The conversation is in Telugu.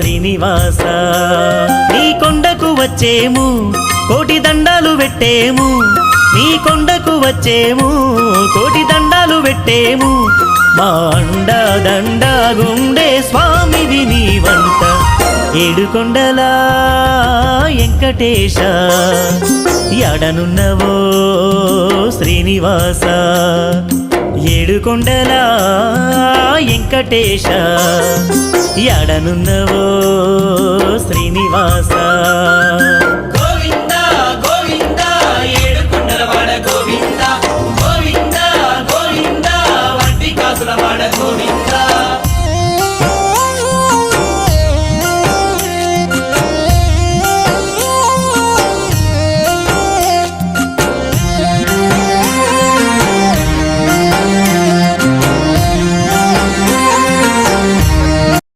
శ్రీనివాస. నీ కొండకు వచ్చేము కోటి దండాలు పెట్టేము. నీ కొండకు వచ్చేము కోటి దండాలు పెట్టేము. మా అండ దండ గుండే స్వామివి నీ వంట ఏడుకొండలా వెంకటేశ. ఎడనున్నవో శ్రీనివాస. ఏడుకొండలా వెంకటేశ. ఎడనున్నవో శ్రీనివాస? గోవింద గోవింద గోవింద. గోవింద గోవింద.